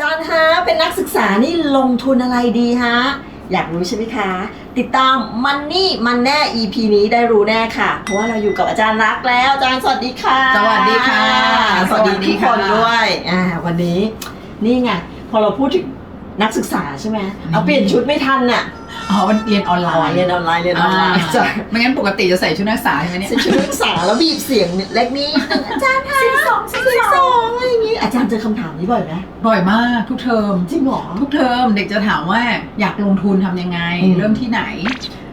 จานฮะเป็นนักศึกษานี่ลงทุนอะไรดีฮะ อยากรู้ใช่ไหมคะ ติดตามมันนี่มันแน่ EP นี้ได้รู้แน่ค่ะ เพราะว่าเราอยู่กับอาจารย์รักแล้วอาจารย์สวัสดีค่ะ สวัสดีค่ะ สวัสดีสวัสดีทุกคนค่ะด้วยอ่าวันนี้นี่ไงพอเราพูดถึงนักศึกษาใช่ไหมเอาเปลี่ยนชุดไม่ทันน่ะ อ๋อมันเรียนออนไลอ๋อน์เรียนออนไลน์เรียนออนไลน์อ่าจ้ะไม่งั้นปกติจะใส่ชุดนักศึกษาใช่ไหมเนี่ยใส่ชุดนักศึกษาแล้วบีบเสียงเล็กนิดนึงอาจารย์คะสิบสองสิบสองอะไรอย่างงี้ อาจารย์เจอคำถามนี้บ่อยไหมบ่อยมากทุกเทอมจริงเหรอทุกเทอมเด็กจะถามว่าอยากลงทุนทำยังไงอืมเริ่มที่ไหน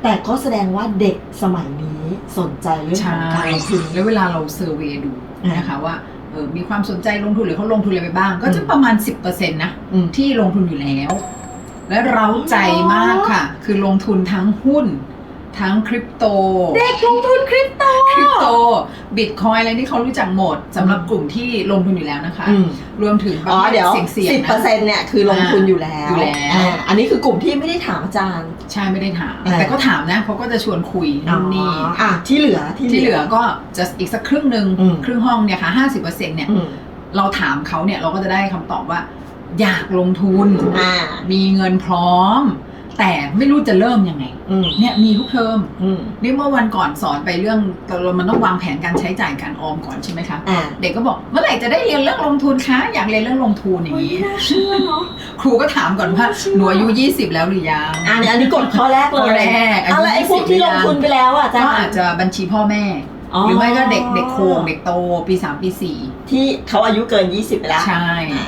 แต่ก็แสดงว่าเด็กสมัยนี้สนใจเรื่องของการลงทุนแล้วเวลาเราเซอร์เวย์ดูอ่านนะคะว่าเออมีความสนใจลงทุนหรือเขาลงทุนอะไรไปบ้าง ก็จะประมาณ 10%นะอืมที่ลงทุนอยู่แล้ว และเราใจมากค่ะ คือลงทุนทั้งหุ้น ทั้งคริปโต เด็กลงทุนคริปโต คริปโต บิตคอยอะไรที่เขารู้จักหมดสำหรับกลุ่มที่ลงทุนอยู่แล้วนะคะ อืม รวมถึงประอ๋อเภทเดี๋ยวเสี่ยงเสี่ยงสิบเปอร์นะเซ็นต์เนี่ยคือลงทุนอยู่แล้วอยู่แล้ว อ่าอันนี้คือกลุ่มที่ไม่ได้ถามอาจารย์ ใช่ไม่ได้ถาม อ่า แต่ก็ถามนะเขาก็จะชวนคุยนู่นนี่อ๋ออะที่เหลือ ที่เหลือก็จะอีกสักครึ่งหนึ่งอืม ครึ่งห้องเนี่ยค่ะห้าสิบเปอร์เซ็นต์เนี่ย อืม เราถามเขาเนี่ยเราก็จะได้คำตอบว่า อยากลงทุน อ่า มีเงินพร้อม แต่ไม่รู้จะเริ่มยังไง อืมเนี่ยมีทุกเทอมอืมนี่เมื่อวันก่อนสอนไปเรื่องเรามันต้องวางแผนการใช้จ่ายการออมก่อนใช่ไหมคะ อ่าเด็กก็บอกเมื่อไหร่จะได้เรียนเรื่องลงทุนคะอยากเรียนเรื่องลงทุนอย่างเฮ้ยนี้ น่าเชื่อเนาะ ครูก็ถามก่อนว่าหนูอายุ20 แล้วหรือยังอันนี้อันนี้กดข้อแรกเลยข้อแรกอายุอะไรไอ้พวก20ที่ลงทุนไปแล้วอะอาจารก็ย์อาจจะบัญชีพ่อแม่ หรือไม่ก็เด็กเด็กโคงเด็กโตปี3ปี4ที่เขาอายุเกิน 20ไปแล้ว ใช่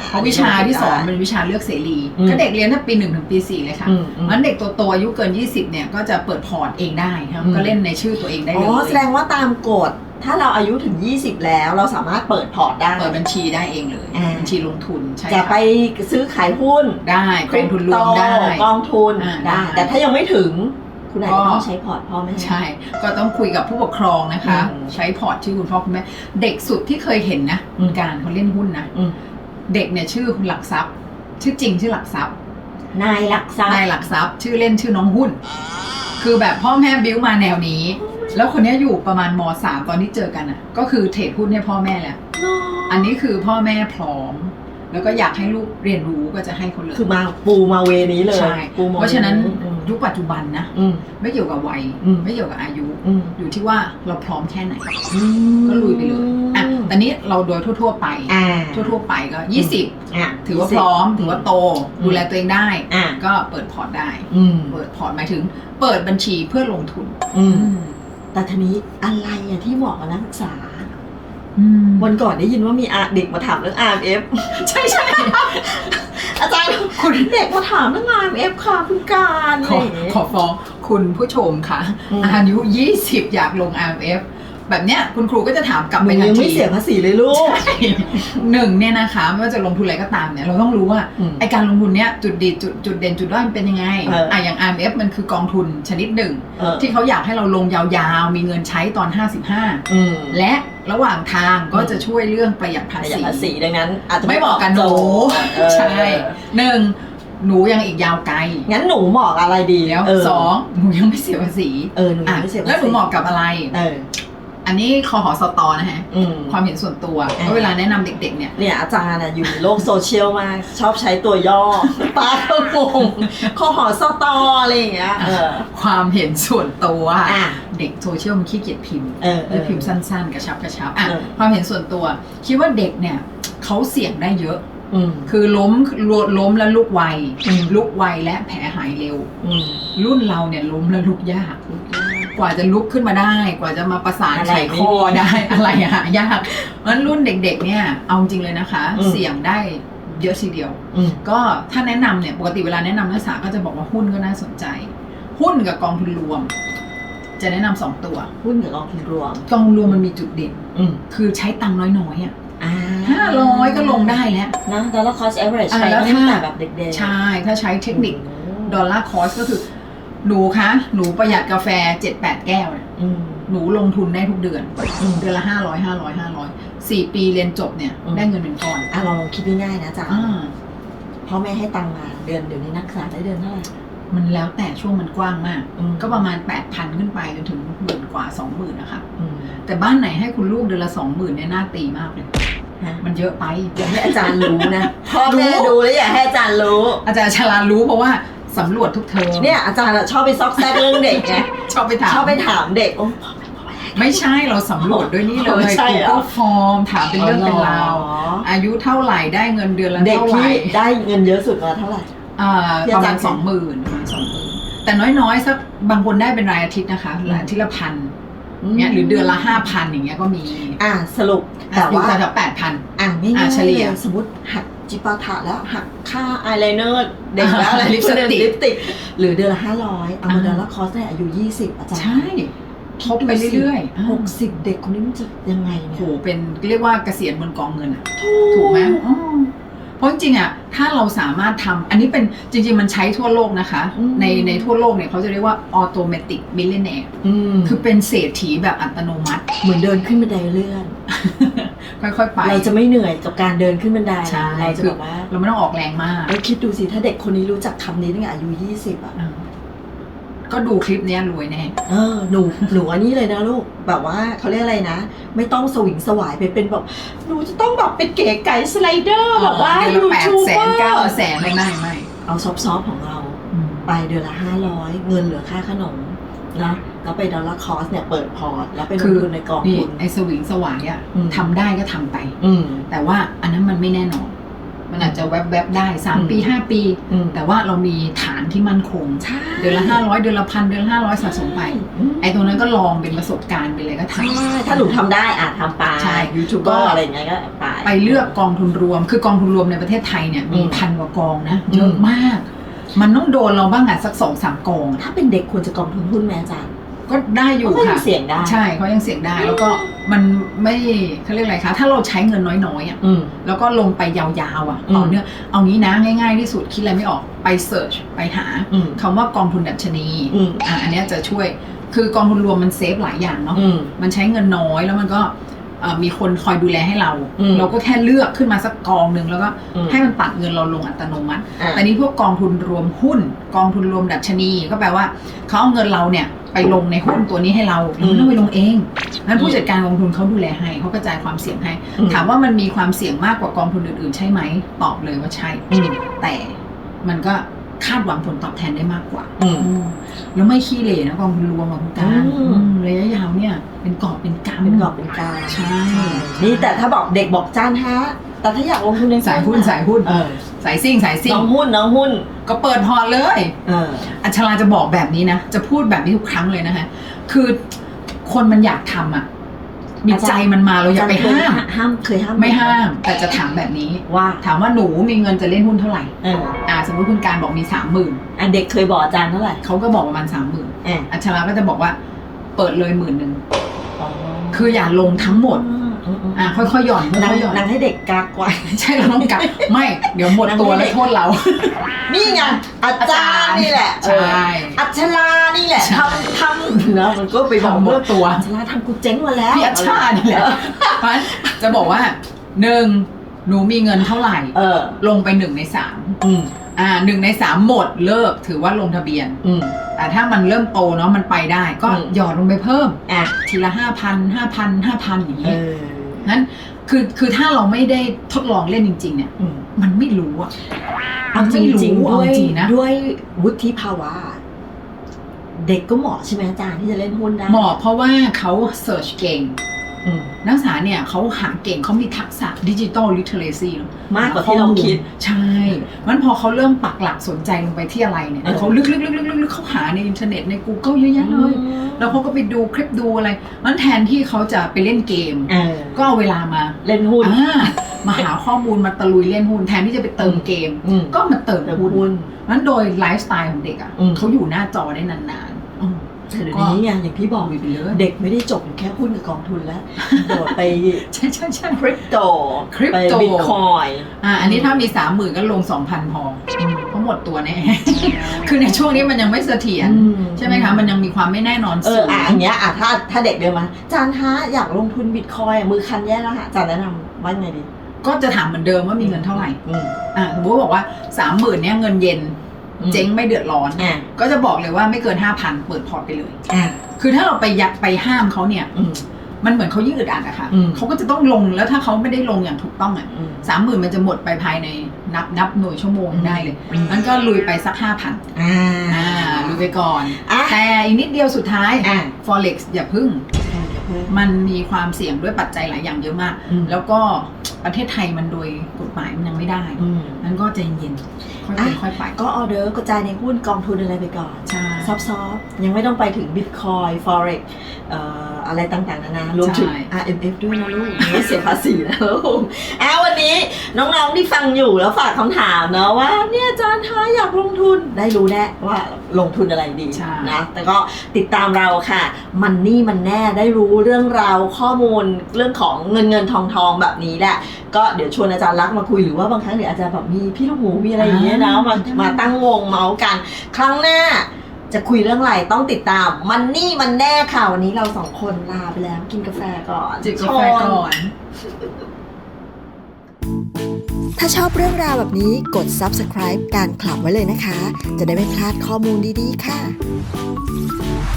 เพราะวิชาที่สอนเป็นวิชาเลือกเสรีอืมก็เด็กเรียนตั้งปี1ถึงปี4เลยค่ะอืมอืม มันเด็กตัวโตอายุเกิน 20เนี่ยก็จะเปิดพอร์ตเองได้ครับอืมก็เล่นในชื่อตัวเองได้อ๋เลอยแสดงว่าตามกฎถ้าเราอายุถึง 20 แล้วเราสามารถเปิดพอร์ตได้ เปิดบัญชีได้เองเลยอ่า บัญชีลงทุนใช่จะค่ะไปซื้อขายหุ้นได้กองทุนรวมได้ กองทุนอ่าได้ ได้ แต่ถ้ายังไม่ถึง คุณอาจก็จะต้องใช้พอร์ตพ่อแม่ใช่ ก็ต้องคุยกับผู้ปกครองนะคะอืมใช้พอร์ตชื่อคุณพ่อคุณแม่เด็กสุดที่เคยเห็นนะอืมการเขาเล่นหุ้นนะอืมเด็กเนี่ยชื่อคุณหลักทรัพย์ ชื่อจริงชื่อหลักทรัพย์ นายหลักทรัพนายย์หลักทรัพย์ ชื่อเล่นชื่อน้องหุ้น คือแบบพ่อแม่บิ้วมาแนวนี้ แล้วคนเนี้ยอยู่ประมาณมสามตอนที่เจอกันอะ ก็คือเทรดหุ้นให้พ่อแม่แล้วอันนี้คือพ่อแม่พร้อมแล้วก็อยากให้ลูกเรียนรู้ก็จะให้เขาเลยคือมาปูมาเวนี้เลยใช่ปูมาเพราะฉะนั้นอืม ยุคปัจจุบันนะ อืม ไม่เกี่ยวกับวัย อืม ไม่เกี่ยวกับอายุ อืม อยู่ที่ว่าเราพร้อมแค่ไหนอืมก็ลุยไปเลยอะแต่นี้เราโดยทั่ว ๆ ไป อ่าทั่ว ๆ ไปก็ 20 อะถือว่าพร้อม ถือว่าโตอืมดูแลตัวเองได้ อะก็เปิดพอร์ตได้ อืมเปิดพอร์ตหมายถึง เปิดบัญชีเพื่อลงทุน อืมแต่ทีนี้อะไรอะที่เหมาะกับนักศึกษาอืมวันก่อนได้ยินว่ามีอาเด็กมาถามเรื่อง RMF ใช่ใช่ อาจารย์คุณเด็กมาถามเรื่อง RMF ค่ะคุณการอะขไรออย่างเงี้ยขอฟ้องคุณผู้ชมค่ะอืมอายุ 20 อยากลง IMF แบบเนี้ยคุณครูก็จะถามกลับหนูไปทัยันงทีไม่เสียภาษีเลยลูกใช่หนึ่งเนี่ยนะคะไม่ว่าจะลงทุนอะไรก็ตามเนี่ยเราต้องรู้ว่าอืมไอการลงทุนเนี้ยจุดดีจุดจุดเด่นจุดด้อยมันเป็นยังไงเอออ่อย่าง IMF มันคือกองทุนชนิดหนึ่งเออที่เขาอยากให้เราลงยาวๆ มีเงินใช้ตอนอืม55และ ระหว่างทางก็จะช่วยเรื่องประหยัดภาประหยัดษีภาษีดังนั้น อาจจะไม่เหมาะกับหนูเออใช่หนึ่งหนูยังอีกยาวไกล งั้นหนูเหมาะกับอะไรดีแล้วเสองหนูยังไม่เสียภาษีเออหนูยัอะงไม่เสียภาษีแล้วหนูเหมาะกับอะไร เออ อันนี้คอหอสตอนะฮะ อืม ความเห็นส่วนตัวอ่า ก็เวลาแนะนำเด็ก ๆ เนี่ย เนี่ยอาจารย์อะอยู่ในโลกโซเชียลมาก ชอบใช้ตัวย่อป้าก็งงข้อหอสตออะไรอย่างเงี้ยเออ ความเห็นส่วนตัวอะเด็กโซเชียลมันขี้เกียจพิมพ์เออเอเลืออกพิมพ์สั้นๆ กระชับกระชับอะเออ ความเห็นส่วนตัว คิดว่าเด็กเนี่ยเขาเสี่ยงได้เยอะ อืม คือล้มล้มแล้วลุกไวอืม ลุกไวและแผลหายเร็ว อืมรุ่นเราเนี่ยล้มแล้วลุกยาก กว่าจะลุกขึ้นมาได้ กว่าจะมาประสานอะไรไขข้อไม่มีได้อะไรอะยากเพราะฉะนั้นรุ่นเด็ก ๆ เนี่ยเอาจริงเลยนะคะอืมเสี่ยงได้เยอะทีเดียวอืมก็ถ้าแนะนำเนี่ยปกติเวลาแนะนำนักศึกษาก็จะบอกว่าหุ้นก็น่าสนใจ หุ้นกับกองทุนรวม จะแนะนำสองตัว หุ้นกับกองทุนรวม กองทุนรวมมันมีจุดเด่นอืมคือใช้ตังค์น้อยๆอะอ่าห้าร้อยก็ลงได้แล้วนะดอลลาร์คอสเอเวอเรจอ่าใช้แล้วตั้งถ้าแต่แบบเด็กๆ ใช่ ถ้าใช้เทคนิคอืมดอลลาร์คอสก็คือ หนูคะ หนูประหยัดกาแฟเจ็ดแปดแก้วเนี่ยอืม หนูลงทุนได้ทุกเดือน อืม เดือนละห้าร้อยห้าร้อยห้าร้อยสี่ปีเรียนจบเนี่ย อืม ได้เงินเป็นก้อนอะเราลองคิดง่ายๆนะจ๊ะอ่าพ่อแม่ให้ตังค์มาเดือนเดี๋ยวนี้นักศึกษาได้เดือนเท่าไหร่มันแล้วแต่ช่วงมันกว้างมาก อืมก็ประมาณแปดพันขึ้นไปจนถึงหมื่นกว่าสองหมื่นนะคะ อืมแต่บ้านไหนให้คุณลูกเดือนละสองหมื่นเนี่ยน่าตีมากเลย ฮะมันเยอะไป อย่าให้อาจารย์รู้นะพ่อแม่รู้ ดูแล้วอย่าให้อาจารย์รู้ อาจารย์ชลารู้เพราะว่า สำรวจทุกเทอมเนี่ยอาจารย์อะชอบไปซอกแซกเรื่องเด็กไงชอบไปถามชอบไปถามเด็กโอ้ ไม่ใช่เราสำรวจด้วยนี่เลไม่ย ใช่เหรอ Google Form ถามเป็นเรื่องเป็นราวอ๋ออายุเท่าไหร่ได้เงินเดือนละเด็กเท่าไหร่ ที่ได้เงินเยอะสุดมาเท่าไหร่อ่าที่ปอาระจามาณรย์ สองหมื่นประมาณสองหมื่นแต่น้อยๆสักบางคนได้เป็นรายอาทิตย์นะคะรายอาทิตย์ละพันเนี่ยหรือเดือนละห้าพันอย่างเงี้ยก็มีอะสรุปแต่อยู่ว่าแถวๆแปดพัน อะง่ายอะๆเฉลี่ยลสมมติหัก จิปาถะแล้วหักค่าอายไลเนอร์เด็กแล้วอะไรลิปสติกลิปสติก หรือเดือนละห้าร้อยเอามาอ่าเดือนละคอร์สได้อายุยี่สิบอาจารย์ใช่ทบไปเรื่อยๆอ่าหกสิบเด็กคนนี้มันจะยังไงโหเนี่ยเป็นเรียกว่าเกษียณบนกองเงินอะถูกไหมอ๋อ เพราะจริงๆอะถ้าเราสามารถทำอันนี้เป็นจริง ๆ มันใช้ทั่วโลกนะคะ ในในทั่วโลกเนี่ยเขาจะเรียกว่า automatic millionaire อืมคือเป็นเศรษฐีแบบอัตโนมัติ เหมือนเดินขึ้นบันไดเลื่อน ค่อยๆไป เราจะไม่เหนื่อยกับการเดินขึ้นบันไดใช่เราจะคืแบอบว่าเราไม่ต้องออกแรงมากแล้วคิดดูสิถ้าเด็กคนนี้รู้จักคำนี้ตั้งแต่อายุยี่สิบอะอ่า ก็ดูคลิปเนี้ยรวยแน่ เออหนูหนูอันนี้เลยนะลูกแบบว่าเขาเรียกอะไรนะ ไม่ต้องสวิงสวายไปเป็นแบบหนูจะต้องแบบเป็นเก๋ไก่สไลเดอร์แบบว่าเดือนยูละแปดทูบแสเบอนเก้าร์แสนไม่ไม่ไม่เอาซอฟต์ๆของเราอืมไปเดือนละห้าร้อยเงินเหลือค่าขนมนะแล้วไปดอลลาร์คอร์สเนี่ยเปิดพอร์ตแล้วไปลงทุนในกองนี่ทุน ไอ้สวิงสวายอะอืม ทำได้ก็ทำไป อืม แต่ว่าอันนั้นมันไม่แน่นอน มันอาจจะแวบๆได้อืม3ปี 5 ปีอืมแต่ว่าเรามีฐานที่มั่นคงใช่เดือนละ 500 เดือนละพันเดือนละ500 สะสมไปอืมไอ้ตรงนั้นก็ลองเป็นประสบการณ์ไปเลยก็ทใช่ถ้าหนูทำได้อะทำไปใช่ยูทูบเบอร์อะไรอย่างเงี้ยก็ไปำไปเลือกกองทุนรวม คือกองทุนรวมในประเทศไทยเนี่ยมีอืมพันกว่ากองนะอืมเยอะมาก มันต้องโดนเราบ้างอะสักสองสามกองอะถ้าเป็นเด็กควรจะกองทุนหุ้นแม่อาจารย์ ก็ได้อยู่เขาก็ยัค่ะงเสี่ยงได้ ใช่เขายังเสี่ยงได้ แล้วก็มันไม่เขาเรียกอะไรคะถ้าเราใช้เงินน้อยๆอะอืม แล้วก็ลงไปยาวๆอะอืมต่อเนื่องเอางี้นะง่าย ๆ ที่สุดคิดอะไรไม่ออกไปเสิร์ชไปหาอืมคำว่ากองทุนดัชนีอืมอะอันเนี้ยจะช่วยคือกองทุนรวมมันเซฟหลายอย่างเนาะ อืม มันใช้เงินน้อยแล้วมันก็เอ่อ มีคนคอยดูแลให้เราอืมเราก็แค่เลือกขึ้นมาสักกองหนึ่งแล้วก็อืมให้มันตัดเงินเราลงอัตโนมัติอะแต่นี้พวกกองทุนรวมหุ้น กองทุนรวมดัชนีก็แปลว่าเขาเอาเงินเราเนี่ยไปลงในหุ้นตัวนี้ให้เราเราไม่ต้องไปลงเองนั้นผู้จัดการกองทุนเขาดูแลให้เขากระจายความเสี่ยงให้อืมถามว่ามันมีความเสี่ยงมากกว่ากองทุนอื่นๆ ใช่ไหมตอบเลยว่าใช่อืมแต่มันก็คาดหวังผลตอบแทนได้มากกว่าอืมอืมแล้วไม่ขี้เหร่นะกองทุนรวมอะคุณการอืมอืมระยะยาวเนี่ย เป็นกอบเป็นกำ เป็นกอบเป็นกาใช่นี่แต่ถ้าบอกเด็กบอกจ้านฮะแต่ถ้าอยากลงทุนในสายหุ้นสายหุ้นเออสายซิ่งสายซิ่น้งองหุ้นน้องหุ้นก็เปิดพอร์ตเลยเอออัชราจะบอกแบบนี้นะ จะพูดแบบนี้ทุกครั้งเลยนะคะคือคนมันอยากทำอะมีอาจารย์ใจมันมาเราอย่าไปห้ามห้ามเคยห้ามไม่ห้าม แต่จะถามแบบนี้ว่าถามว่าหนูมีเงินจะเล่นหุ้นเท่าไหร่เอออ่าสมมติคุณการบอกมีสามหมื่นอะเด็กเคยบอกอาจารย์เท่าไหร่เขาก็บอกประมาณสามหมื่นเอออัชราก็จะบอกว่า เปิดเลยหมื่นหนึ่งอ๋อ คืออย่าลงทั้งหมดอืมอืมอ่าค่อยๆหย่อนค่นางอยๆหย่อนนางให้เด็กกากไว้ ใช่เราต้องกลับไม่ เดี๋ยวหมดตัวแล้วโทษเรา นี่ไงอาจารย์นี่แหละใช่เอออัชรานี่แหละใช่ทำทำนะมันก็ไปบอกทำหมว่าดตัวอัชราทำกูเจ๊งมาแล้วพี่อัชชานี่แหละเพราะฉะนั้นจะบอกว่าหนึ่งหนูมีเงินเท่าไหร่เออลงไปหนึ่งในสาม อืมอ่าหนึ่งในสามหมดเลิกถือว่าลงทะเบียน อืม แต่ถ้ามันเริ่มโตเนาะมันไปได้ ก็อืม หยอดลงไปเพิ่ม อะทีละห้าพันห้าพันห้าพันอย่างเอนี้อนั้นคือคือถ้าเราไม่ได้ทดลองเล่นจริง ๆ เนี่ย อืมมันไม่รู้อะ เอาจไม่รู้ริงๆเอาด้วยจริงนะ ด้วยวุฒิภาวะ เด็กก็เหมาะใช่ไหมอาจารย์ที่จะเล่นหุ้นได้ เหมาะเพราะว่าเขาเสิร์ชเก่งอืม นักศึกษาเนี่ยเขาหาเก่งเขามีทักษะดิจิ t a ลลิเทเรซีมากกว่าที่เราคิด ใช่มันพอเขาเริ่มปักหลักสนใจลงไปที่อะไรเนี่ยเออเขาลึกๆๆๆๆเขาหาในอินเทอร์เน็ตใน Google เยอะแยะเลย แล้วเขาก็ไปดูคลิปดูอะไรมันแทนที่เขาจะไปเล่นเกมเออก็เอาเวลามาเล่นหุ้นอ่ามาหาข้อมูลมาตะลุยเล่นหุ้นแทนที่จะไปเติมเกมอืมก็มาเติมเติมหุ้นหุ้นนั้นโดยไลฟ์สไตล์ของเด็กอะอืมเขาอยู่หน้าจอได้นานๆอืมแต่ เดี๋ยวนี้ไงอย่างที่บอกลุยไปเลยเด็กไม่ได้จบอยู่แค่หุ้นกับกองทุนแล้วโดดไปใช่ใช่ใช่คริปโตคริปไปโตบิตคอยอ่าอันนี้ถ้ามีสามหมื่นก็ลงสองพันพอเพราะหมดตัวแน่คือในช่วงนี้มันยังไม่เสถียรใช่ไหมคะมันยังมีความไม่แน่นอนเอสูองอะอันเนี้ยอะถ้าถ้าเด็กเดินมาอาจารย์ฮะอยากลงทุนบิตคอยมือคันแย่แล้วฮะอาจารย์แนะนำว่าไงดี ก็จะถามเหมือนเดิมว่ามีเงินเท่าไหร่อืมอ่าสมมติว่าบอกว่าสามหมื่นเนี่ยเงินเย็นอืม เจ๊งไม่เดือดร้อน อะก็จะบอกเลยว่าไม่เกินห้าพันเปิดพอร์ตไปเลย อะคือถ้าเราไปยัดไปห้ามเขาเนี่ย อืม มันเหมือนเขายืดอัดอะค่ะอืม เขาก็จะต้องลงแล้วถ้าเขาไม่ได้ลงอย่างถูกต้องอะอืม สามหมื่นมันจะหมดไปภายในนับนับหน่วยชั่วโมงได้เลยอืม มันก็ลุยไปสักห้าพันอ่าอ่าลุยไปก่อน อะแต่อีกนิดเดียวสุดท้าย อะ forex อย่าพึ่งอย่าเพิ่ง มันมีความเสี่ยงด้วยปัจจัยหลายอย่างเยอะมาก อืม แล้วก็ ประเทศไทยมันโดยกฎหมายมันยังไม่ได้อืมนั้นก็ใจเย็นค่อยเป็นอะค่อยไป ก็ออเดอร์กระจายในหุ้นกองทุนอะไรไปก่อน ใช่ ซอฟต์ๆยังไม่ต้องไปถึง Bitcoin Forex เอ่อ อะไรต่างๆนานารวมถึงใช่ RMF ด้วยนะลูกไม่เสียภาษีนะลูกอะวันนี้น้องๆที่ฟังอยู่แล้วฝากคำถามเนาะว่าเนี่ยอาจารย์คะอยากลงทุนได้รู้แน่ว่าลงทุนอะไรดีใช่นะแต่ก็ติดตามเราค่ะ มันนี่มันแน่ได้รู้เรื่องราวข้อมูลเรื่องของเงินเงินทองทองแบบนี้แหละก็เดี๋ยวชวนอาจารย์รักษณ์มาคุยหรือว่าบางครั้งเดี๋ยวอาจจะแบบมีพี่ลูกหมูมีอะไรอย่างเงี้ยนะมามาตั้งวงเมาส์กัน ครั้งหน้า จะคุยเรื่องอะไรต้องติดตาม มันนี่มันแน่ค่ะ วันนี้เราสองคนลาไปแล้วกินกาแฟก่อนจิบกาแฟก่อน ถ้าชอบเรื่องราวแบบนี้กด subscribe การคลับไว้เลยนะคะ จะได้ไม่พลาดข้อมูลดีๆ ค่ะ